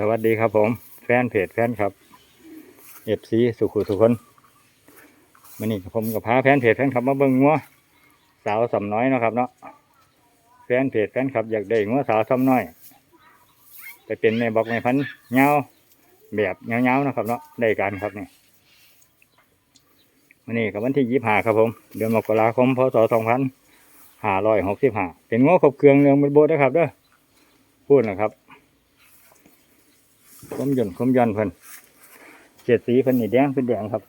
สวัสดีครับผม แฟนเพจแฟนครับเอฟซีสุขุทุคนวันนี้ผมกับพาแฟนเพจแฟนครับมาเบิ่งงัวสาวสำน้อยนะครับเนาะแฟนเพจแฟนครับอยากได้งัวสาวสำน้อยไปเป็นแม่บอกแม่พันเงาแบบเงาๆเนาะครับเนาะได้การครับนี่วันนี้กับวันที่ยี่ห้าครับผม เดือนมกราคมพศสองพันห้าร้อยหกสิบห้าเป็นงัวครบเครื่องเรื่องบนโบนะครับเด้อพูดนะครับ คมยนต์คมยนต์เพิ่นเจ็ดสีเพิ่นนี่แดงเป็นแดงครับ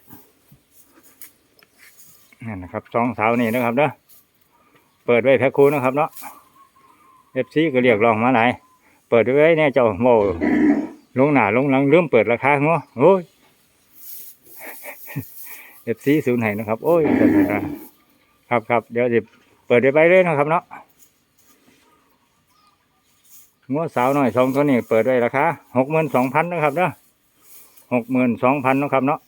นั่นนะครับสองสาวนี่นะครับเนาะเปิดไว้แพ็คคูนะครับเนาะเอฟซีก็เรียกร้องมาไหลายเปิดไว้เนี่ยเจ้าโมลงหน้าลงหลังเริ่มเปิดราคาเนาะโอ้ยเอฟซีศูนย์ไหนนะครับ โอ้ยครับครับเดี๋ยวจะเปิดไว้ไปเลยนะครับเนาะ งัวสาวน้อยสองตัวนี้เปิดไว้ราคาหกหมื่นสองพันนะครับเนาะหกหมื่นสองพันนะครับเนาะ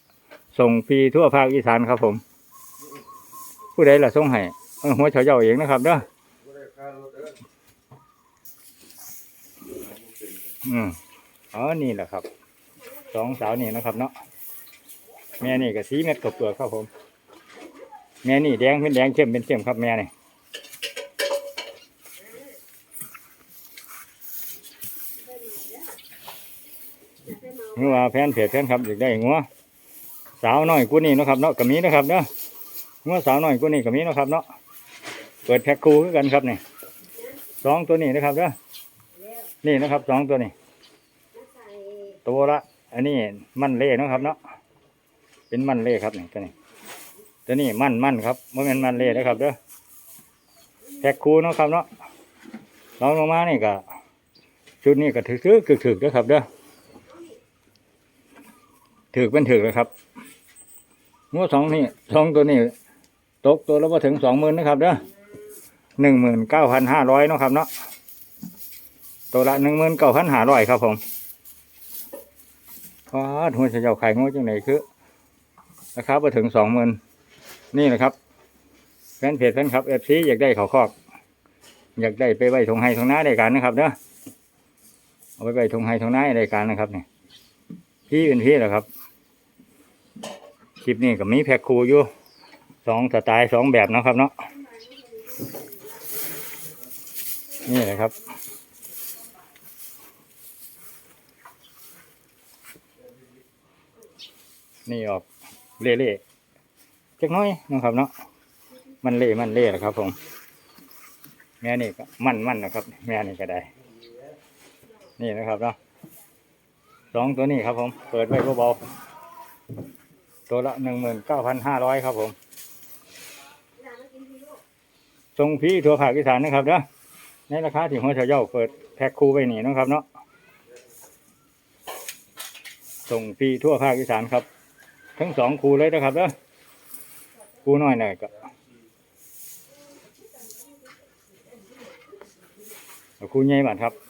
ส่งฟรีทั่วภาคอีสานครับผม ผู้ใดล่ะส่งให้หัวเฉาเย่าเองนะครับเนาะอืมอ๋อนี่แหละครับสองสาวนี่นะครับเนาะแม่นี่ก็สีเม็ดกับเปลือกครับผม แม่นี่แดงเป็นแดงเข้มเป็นเข้มครับแม่นี่ เมื่อว่าแฟนเพจแฟนครับอยากได้งัวสาวน้อยกูนี่นะครับเนาะกมีนะครับเนาะงัวสาวน้อยกูนี่กมีนะครับเนาะเปิดแพ็คคูคือกันครับนี่สองตัวนี้นะครับเนาะนี่นะครับสองตัวนี้ ตัวละ อันนี้มันเล่เนาะครับเนาะเป็นมันเล่ครับนี่ตัวนี้ตัวนี้มันมันครับไม่เป็นมันเล่นะครับเด้อแพ็คคูเนะครับเนาะลองลงมานี่ก็ชุดนี้ก็ถือๆถึกๆเด้อครับเด้อ ถือเป็นถือเลยครับงัวสองนี่สองตัวนี้ตกตัวแล้วมาถึงสองหมื่นนะครับเด้อหนึ่งหมื่นเก้าพันห้าร้อยนาะครับเนาะตัวละหนึ่งหมื่นเก้าพันห้าร้อยครับผมพอดหัวเฉยาไข่งัวจังไหนคือราคามาถึงสองหมื่นนี่นะครับแฟนเพจแฟนครับเอฟซีอยากได้เขาคอก อยากได้ไปไว้ทงไฮทงหน้าได้การนะครับเด้อเอาไปไว้ทงไฮทงหน้าได้การนะครับเนี่ยพี่เป็นพี่เหรอครับ คลิปนี้ก็มีแพ็คคูอยู่สองสไตล์สองแบบนะครับเนาะนี่แหละครับ นี่ออกเล่ๆจักน้อยนะครับเนาะมันเล่มันเล่แหละครับผมแม่นี่ก็มันมันนะครับ แม่นี่ก็ได้ นี่นะครับเนาะสองตัวนี้ครับผม เปิดไว้เบาๆ ตัวละหนึ่งหมื่นเก้าพันห้าร้อยครับผมทรงพี่ทั่วภาคอีสานนะครับเนาะในราคาที่หัวเฉาเย่าเปิดแพ็คคู่ไว้นี่นะครับเนาะส่งฟรีทั่วภาคอีสานครับ ทั้งสองคูเลยนะครับเนาะคูน้อยหน่อยก็คูใหญ่บัดครับ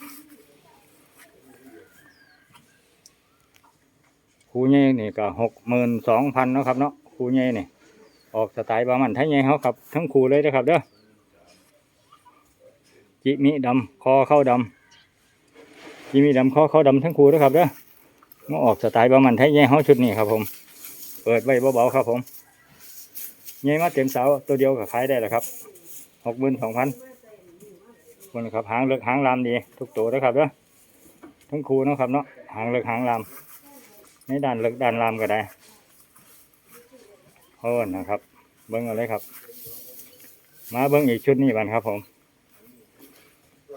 ครูใหญ่นี่ก็หกหมื่นสองพันเนาะครับเนาะครูใหญ่นี่ออกสไตล์บามันไทยใหญ่เขาครับ ทั้งครูเลยนะครับเด้อจิมิดำคอเข้าดำจิมิดำคอเข้าดำทั้งครูนะครับเด้อมาออกสไตล์บามันไทยใหญ่เขาชุดนี้ครับ ผม เปิดไว้เบาๆครับ ผมใหญ่มาเต็มเสาตัวเดียวก็ขายได้แล้วครับหกหมื่นสองพันคนนะครับหางเลือกหางลามดี ทุกตัวนะครับเด้อทั้งครูนะครับเนาะหางเลือกหางลาม นด้านเลึกด้านลามก็ได้โอ้นะครับ เบิ้งอาเลยครับ มาเบิ้งอีกชุดนี้บันครับ ผม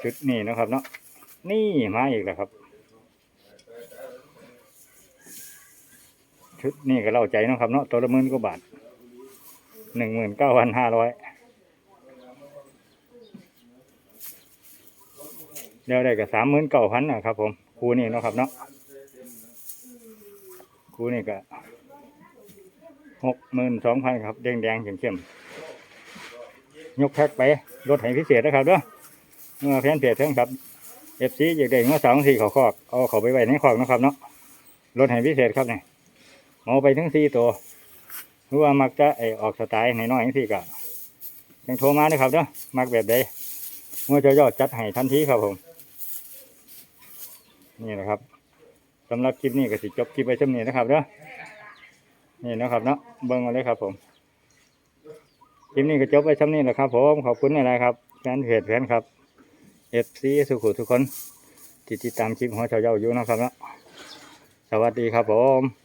ชุดนี้นะครับ เนาะนี่มาอีกแล้วครับ ชุดนี้ก็เล่าใจนะครับ เนาะตัวละหมื่นกว่าบาทหนึ่งหมื่นเก้าพันห้าร้อยเดี๋ยวได้กับสามหมื่นเก้าพันนะครับ ผมคูนี่นะครับ เนาะ คูนี่ก็หกหมื่นสองพันครับแดงแดงเข้มเข้มๆยกแพ็กไปรถไถพิเศษนะครับเด้อเมื่อแฟนเพจเท่งครับเอฟซีอยากได้เมื่อสองสี่ขาคอกเอาเขาไปไว้ในคอกนะครับเนาะรถไถพิเศษครับเนี่ยเอาไปทั้งสี่ตัวหรือว่ามักจะไอออกสไตล์ในน้อยๆอย่างสี่ก็ยังโทรมานะครับเด้อมักแบบใดเมื่อจะยอดจัดให้ทันทีครับผม นี่นะครับ สำหรับคลิปนี้ก็สิจบคลิปไปช่วนี้นะครับเด้อนี่นะครับเนาะเบิ้งเอาเลยครับ ผมคลิปนี้ก็จบไปช่วนี้แหละครับ ผมขอบคุณอะไรครับแฟนเพจแฟนครับเอฟซีสุขุทุกคนที่ติดตามคลิปของชาวเย้าอยู่นะครับเนาะสวัสดีครับผม